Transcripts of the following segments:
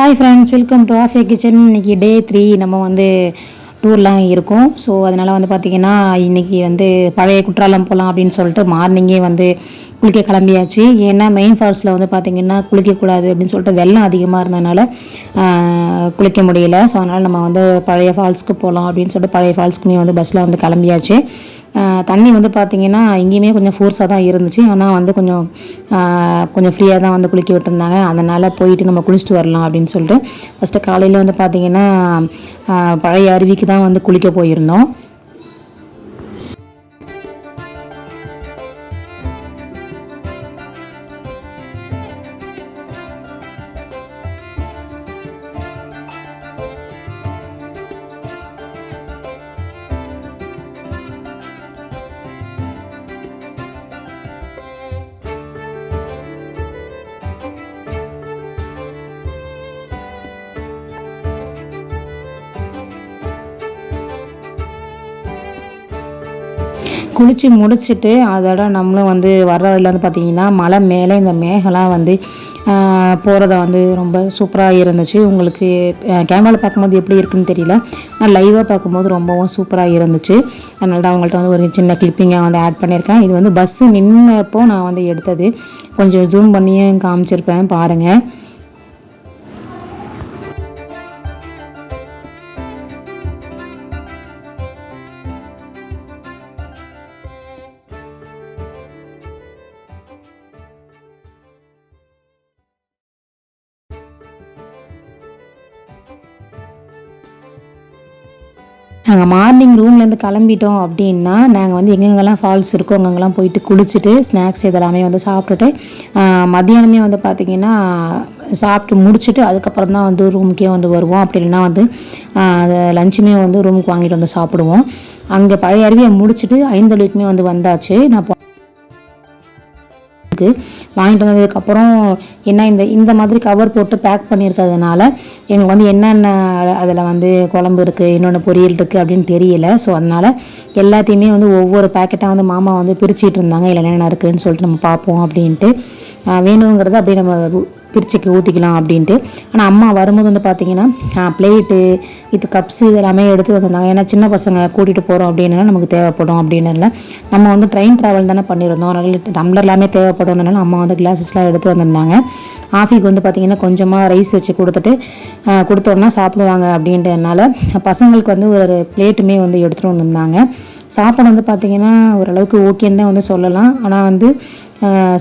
Hi friends welcome to Afiya kitchen இன்னைக்கு day three நம்ம வந்து டூர்லாம் இருக்கும். ஸோ அதனால் வந்து பார்த்திங்கன்னா இன்றைக்கி வந்து பழைய குற்றாலம் போகலாம் அப்படின்னு சொல்லிட்டு மார்னிங்கே வந்து குளிக்க கிளம்பியாச்சு. ஏன்னா மெயின் ஃபால்ஸில் வந்து பார்த்திங்கன்னா குளிக்கக்கூடாது அப்படின்னு சொல்லிட்டு வெள்ளம் அதிகமாக இருந்ததுனால குளிக்க முடியல. ஸோ அதனால் நம்ம வந்து பழைய ஃபால்ஸ்க்கு போகலாம் அப்படின்னு சொல்லிட்டு பழைய ஃபால்ஸ்க்குமே வந்து பஸ்ஸில் வந்து கிளம்பியாச்சு. தண்ணி வந்து பார்த்திங்கன்னா இங்கேயுமே கொஞ்சம் ஃபோர்ஸாக தான் இருந்துச்சு. ஆனால் வந்து கொஞ்சம் கொஞ்சம் ஃப்ரீயாக தான் வந்து குளிக்க விட்டுருந்தாங்க. அதனால் போயிட்டு நம்ம குளிச்சுட்டு வரலாம் அப்படின்னு சொல்லிட்டு ஃபஸ்ட்டு காலையில் வந்து பார்த்திங்கன்னா பழைய அருவிக்கு தான் வந்து குளிக்க போயிருந்தோம். குளித்து முடிச்சுட்டு அதோட நம்மளும் வந்து வர்ற வழியில் வந்து பார்த்திங்கன்னா மலை மேலே இந்த மேகலாம் வந்து போகிறத வந்து ரொம்ப சூப்பராக இருந்துச்சு. உங்களுக்கு கேமராவில் பார்க்கும்போது எப்படி இருக்குன்னு தெரியல. நான் லைவாக பார்க்கும்போது ரொம்பவும் சூப்பராக இருந்துச்சு. அதனால தான் அவங்கள்ட்ட வந்து ஒரு சின்ன கிளிப்பிங்காக வந்து ஆட் பண்ணியிருக்கேன். இது வந்து பஸ்ஸு நின்னப்போ நான் வந்து எடுத்தது. கொஞ்சம் ஜூம் பண்ணியும் காமிச்சிருப்பேன் பாருங்கள் நாங்கள் மார்னிங் ரூம்லேருந்து கிளம்பிட்டோம் அப்படின்னா நாங்கள் வந்து எங்கெங்கெல்லாம் ஃபால்ஸ் இருக்கோ அங்கங்கெல்லாம் போயிட்டு குளிச்சுட்டு ஸ்நாக்ஸ் இதெல்லாமே வந்து சாப்பிட்டுட்டு மதியானமே வந்து பார்த்திங்கன்னா சாப்பிட்டு முடிச்சுட்டு அதுக்கப்புறம் தான் வந்து ரூமுக்கே வந்து வருவோம். அப்படி இல்லைன்னா வந்து லஞ்சுமே வந்து ரூமுக்கு வாங்கிட்டு வந்து சாப்பிடுவோம். அங்கே பழைய அருவியை முடிச்சுட்டு ஐந்தளவுக்குமே வந்து வந்தாச்சு. நான் போ- வாங்கிட்டு வந்ததுக்கப்புறம் என்ன இந்த இந்த மாதிரி கவர் போட்டு பேக் பண்ணியிருக்கிறதுனால எங்களுக்கு வந்து என்னென்ன அதில் வந்து குழம்பு இருக்குது இன்னொன்று பொரியல் இருக்குது அப்படின்னு தெரியல. ஸோ அதனால் எல்லாத்தையுமே வந்து ஒவ்வொரு பேக்கெட்டாக வந்து மாமா வந்து பிரிச்சுட்டு இருந்தாங்க. இல்லை என்னென்ன இருக்குதுன்னு சொல்லிட்டு நம்ம பார்ப்போம் அப்படின்ட்டு. வேணுங்கிறத அப்படியே நம்ம பிரிச்சுக்கு ஊற்றிக்கலாம் அப்படின்ட்டு. ஆனால் அம்மா வரும்போது வந்து பார்த்தீங்கன்னா பிளேட்டு இது கப்ஸு இதெல்லாமே எடுத்து வந்திருந்தாங்க. ஏன்னா சின்ன பசங்க கூட்டிகிட்டு போகிறோம் அப்படின்னா நமக்கு தேவைப்படும் அப்படின்னு நம்ம வந்து ட்ரெயின் ட்ராவல் தானே பண்ணியிருந்தோம். அதனால் டம்ளர் எல்லாமே தேவைப்படும்னால அம்மா வந்து கிளாஸஸ்லாம் எடுத்து வந்திருந்தாங்க. ஆஃபிக்கு வந்து பார்த்திங்கன்னா கொஞ்சமாக ரைஸ் வச்சு கொடுத்துட்டு கொடுத்தோன்னா சாப்பிடுவாங்க அப்படின்றதுனால பசங்களுக்கு வந்து ஒரு பிளேட்டுமே வந்து எடுத்துகிட்டு வந்திருந்தாங்க. சாப்பாடு வந்து பார்த்திங்கன்னா ஓரளவுக்கு ஓகேன்னு தான் வந்து சொல்லலாம். ஆனால் வந்து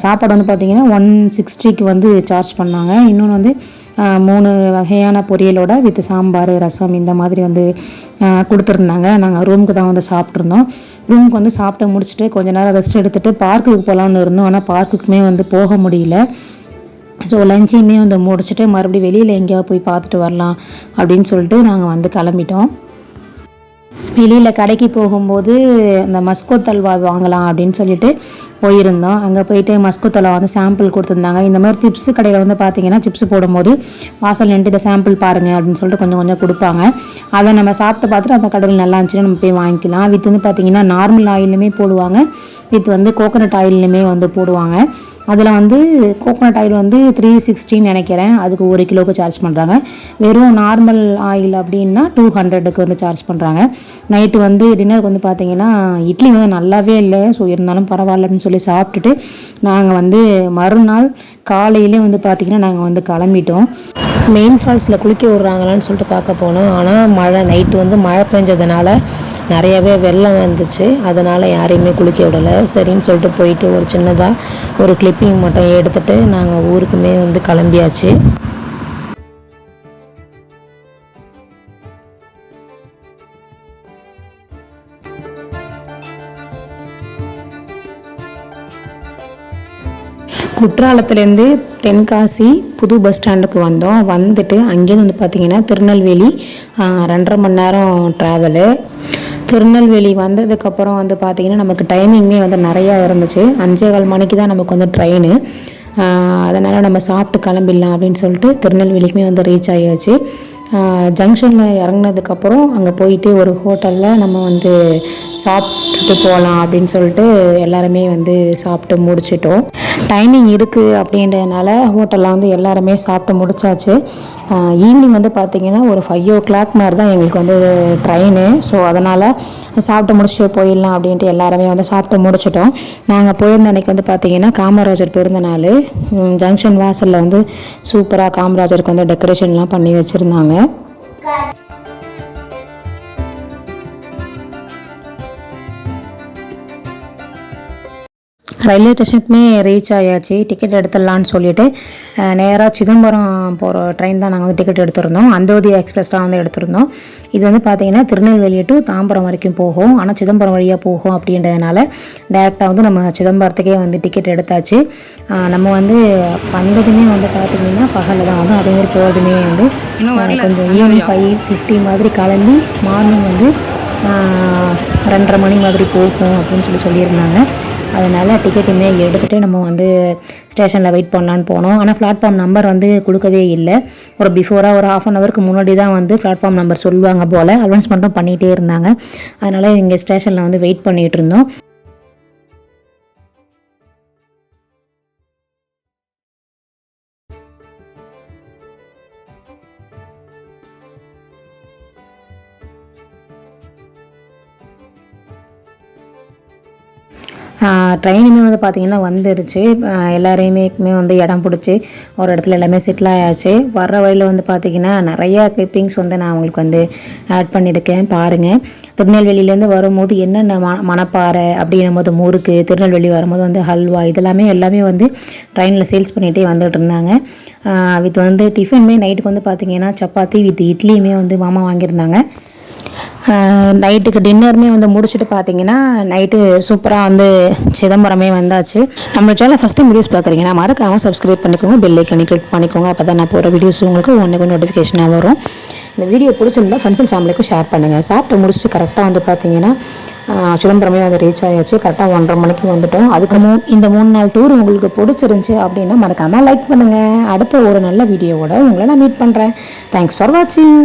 சாப்பாடு வந்து பார்த்திங்கன்னா ஒன் சிக்ஸ்டிக்கு வந்து சார்ஜ் பண்ணாங்க. இன்னொன்று வந்து மூணு வகையான பொரியலோட வித் சாம்பார் ரசம் இந்த மாதிரி வந்து கொடுத்துருந்தாங்க. நாங்கள் ரூமுக்கு தான் வந்து சாப்பிட்ருந்தோம் ரூமுக்கு வந்து சாப்பிட்டு முடிச்சுட்டு கொஞ்ச நேரம் ரெஸ்ட் எடுத்துகிட்டு பார்க்குக்கு போகலான்னு இருந்தோம். ஆனால் பார்க்குக்குமே வந்து போக முடியல. ஸோ லஞ்சையுமே வந்து முடிச்சுட்டு மறுபடியும் வெளியில் எங்கேயாவது போய் பார்த்துட்டு வரலாம் அப்படின்னு சொல்லிட்டு நாங்கள் வந்து கிளம்பிட்டோம். வெளியில் கடைக்கு போகும்போது இந்த மஸ்கோத் அல்வா வாங்கலாம் அப்படின்னு சொல்லிட்டு போயிருந்தோம். அங்கே போயிட்டு மஸ்கோத் தல்வா வந்து சாம்பிள் கொடுத்துருந்தாங்க. இந்த மாதிரி சிப்ஸ் கடையில் வந்து பார்த்தீங்கன்னா சிப்ஸ் போடும்போது வாசல் நின்று இதை சாம்பிள் பாருங்கள் அப்படின்னு சொல்லிட்டு கொஞ்சம் கொஞ்சம் கொடுப்பாங்க. அதை நம்ம சாப்பிட்டு பார்த்துட்டு அந்த கடையில் நல்லா இருந்துச்சுன்னா நம்ம போய் வாங்கிக்கலாம். வித் வந்து பார்த்தீங்கன்னா நார்மல் ஆயிலுமே போடுவாங்க. வித் வந்து கோகோனட் ஆயிலுமே வந்து போடுவாங்க. அதில் வந்து கோகோனட் ஆயில் வந்து த்ரீ சிக்ஸ்டின்னு நினைக்கிறேன். அதுக்கு ஒரு கிலோவுக்கு சார்ஜ் பண்ணுறாங்க வெறும் நார்மல் ஆயில் அப்படின்னா டூ ஹண்ட்ரடுக்கு வந்து சார்ஜ் பண்ணுறாங்க நைட்டு வந்து டின்னருக்கு வந்து பார்த்தீங்கன்னா இட்லி வந்து நல்லாவே இல்லை. ஸோ இருந்தாலும் பரவாயில்ல அப்படின்னு சொல்லி சாப்பிட்டுட்டு நாங்கள் வந்து மறுநாள் காலையிலே வந்து பார்த்திங்கன்னா நாங்கள் வந்து கிளம்பிட்டோம். மெயின் ஃபால்ஸில் குளிக்க விட்றாங்களான்னு சொல்லிட்டு பார்க்க போனோம். ஆனால் மழை நைட்டு வந்து மழை பெஞ்சதுனால நிறையவே வெள்ளம் வந்துச்சு. அதனால் யாரையுமே குளிக்க விடலை. சரின்னு சொல்லிட்டு போயிட்டு ஒரு சின்னதாக ஒரு கிளிப்பிங் மட்டும் எடுத்துகிட்டு நாங்கள் ஊருக்குமே வந்து கிளம்பியாச்சு. குற்றாலத்துலேருந்து தென்காசி புது பஸ் ஸ்டாண்டுக்கு வந்தோம். வந்துட்டு அங்கேருந்து வந்து பார்த்திங்கன்னா திருநெல்வேலி ரெண்டரை மணி நேரம் ட்ராவலு திருநெல்வேலி வந்ததுக்கப்புறம் வந்து பார்த்திங்கன்னா நமக்கு டைமிங்மே வந்து நிறையா இருந்துச்சு. அஞ்சே கால் மணிக்கு தான் நமக்கு வந்து ட்ரெயின் அதனால் நம்ம சாப்பிட்டு கிளம்பிடலாம் அப்படின்னு சொல்லிட்டு திருநெல்வேலிக்குமே வந்து ரீச் ஆகியாச்சு. ஜங்ஷனில் இறங்குனதுக்கப்புறம் அங்கே போயிட்டு ஒரு ஹோட்டலில் நம்ம வந்து சாப்பிட்டுட்டு போகலாம் அப்படின்னு சொல்லிட்டு எல்லாருமே வந்து சாப்பிட்டு முடிச்சிட்டோம். டைமிங் இருக்குது அப்படின்றதுனால ஹோட்டலில் வந்து எல்லாருமே சாப்பிட்டு முடிச்சாச்சு. ஈவினிங் வந்து பார்த்திங்கன்னா ஒரு ஃபைவ் ஓ கிளாக் மாதிரி தான் எங்களுக்கு வந்து ட்ரெயின் ஸோ அதனால் சாப்பிட்டு முடிச்சுட்டு போயிடலாம் அப்படின்ட்டு எல்லாருமே வந்து சாப்பிட்டு முடிச்சிட்டோம். நாங்கள் போயிருந்த அன்னைக்கு வந்து பார்த்திங்கன்னா காமராஜர் பிறந்த நாள். ஜங்ஷன் வாசலில் வந்து சூப்பராக காமராஜருக்கு வந்து டெக்கரேஷன்லாம் பண்ணி வச்சுருந்தாங்க. ரயில்வே ஸ்டேஷனுக்குமே ரீச் ஆயாச்சு. டிக்கெட் எடுத்துடலான்னு சொல்லிட்டு நேராக சிதம்பரம் போகிற ட்ரெயின் தான் நாங்கள் வந்து டிக்கெட் எடுத்திருந்தோம். அந்தோதி எக்ஸ்பிரஸ் தான் வந்து எடுத்திருந்தோம். இது வந்து பார்த்தீங்கன்னா திருநெல்வேலி டு தாம்பரம் வரைக்கும் போகும். ஆனால் சிதம்பரம் வழியாக போகும் அப்படின்றதுனால டேரெக்டாக வந்து நம்ம சிதம்பரத்துக்கே வந்து டிக்கெட் எடுத்தாச்சு. நம்ம வந்து வந்ததுமே வந்து பார்த்திங்கன்னா பகலில் தான். வந்து அதேமாதிரி போகிறதுமே வந்து கொஞ்சம் ஈவினிங் ஃபைவ் ஃபிஃப்டி மாதிரி கிளம்பி மார்னிங் வந்து ரெண்டரை மணி மாதிரி போகும் அப்படின்னு சொல்லி சொல்லியிருந்தாங்க. அதனால் டிக்கெட்டுமே எடுத்துகிட்டு நம்ம வந்து ஸ்டேஷனில் வெயிட் பண்ணலான்னு போனோம். ஆனால் பிளாட்ஃபார்ம் நம்பர் வந்து கொடுக்கவே இல்லை. ஒரு பிஃபோராக ஒரு ஆஃப் அன் ஹவருக்கு முன்னாடி தான் வந்து பிளாட்ஃபார்ம் நம்பர் சொல்லுவாங்க போல். அனௌன்ஸ்மெண்ட்டும் பண்ணிகிட்டே இருந்தாங்க. அதனால் இங்கே ஸ்டேஷனில் வந்து வெயிட் பண்ணிகிட்டு இருந்தோம். ட்ரெயினுமே வந்து பார்த்திங்கன்னா வந்துடுச்சு. ஆஹ் எல்லாரையுமே வந்து இடம் பிடிச்சி ஒரு இடத்துல எல்லாமே செட்டில் ஆயாச்சு. வர்ற வழியில் வந்து பார்த்திங்கன்னா நிறையா கிளிப்பிங்ஸ் வந்து நான் அவங்களுக்கு வந்து ஆட் பண்ணியிருக்கேன். பாருங்கள் திருநெல்வேலியிலேருந்து வரும்போது என்னென்ன ம மணப்பாறை அப்படின்னும் போது முறுக்கு திருநெல்வேலி வரும்போது வந்து ஹல்வா இதெல்லாமே எல்லாமே வந்து ட்ரெயினில் சேல்ஸ் பண்ணிகிட்டே வந்துகிட்டு இருந்தாங்க. வித் வந்து டிஃபனுமே நைட்டுக்கு வந்து பார்த்திங்கன்னா சப்பாத்தி வித் இட்லியுமே வந்து மாமா வாங்கியிருந்தாங்க. நைட்டுக்கு டின்னருமே வந்து முடிச்சுட்டு பார்த்தீங்கன்னா நைட்டு சூப்பராக வந்து சிதம்பரமே வந்தாச்சு. நம்ம சேனல் ஃபஸ்ட்டு வீடியோஸ் பார்க்குறீங்கன்னா மறக்காமல் சப்ஸ்கிரைப் பண்ணிக்கோங்க பெல் ஐக்கனி கிளிக் பண்ணிக்கோங்க. அப்போ தான் நான் போகிற வீடியோஸ் உங்களுக்கு ஒன்றுக்கு நோட்டிஃபிகேஷனாக வரும். இந்த வீடியோ பிடிச்சிருந்தா ஃப்ரெண்ட்ஸ் அண்ட் ஃபேமிலிக்கும் ஷேர் பண்ணுங்கள் சாப்பிட்டு முடிச்சுட்டு கரெக்டாக வந்து பார்த்தீங்கன்னா சிதம்பரமே வந்து ரீச் ஆயாச்சு. கரெக்டாக ஒன்றரை மணிக்கு வந்துட்டோம். அதுக்கு மூ இந்த மூணு நாள் டூர் உங்களுக்கு பிடிச்சிருந்துச்சி அப்படின்னா மறக்காமல் லைக் பண்ணுங்கள் அடுத்த ஒரு நல்ல வீடியோவோட உங்களை நான் மீட் பண்ணுறேன் தேங்க்ஸ் ஃபார் வாட்சிங்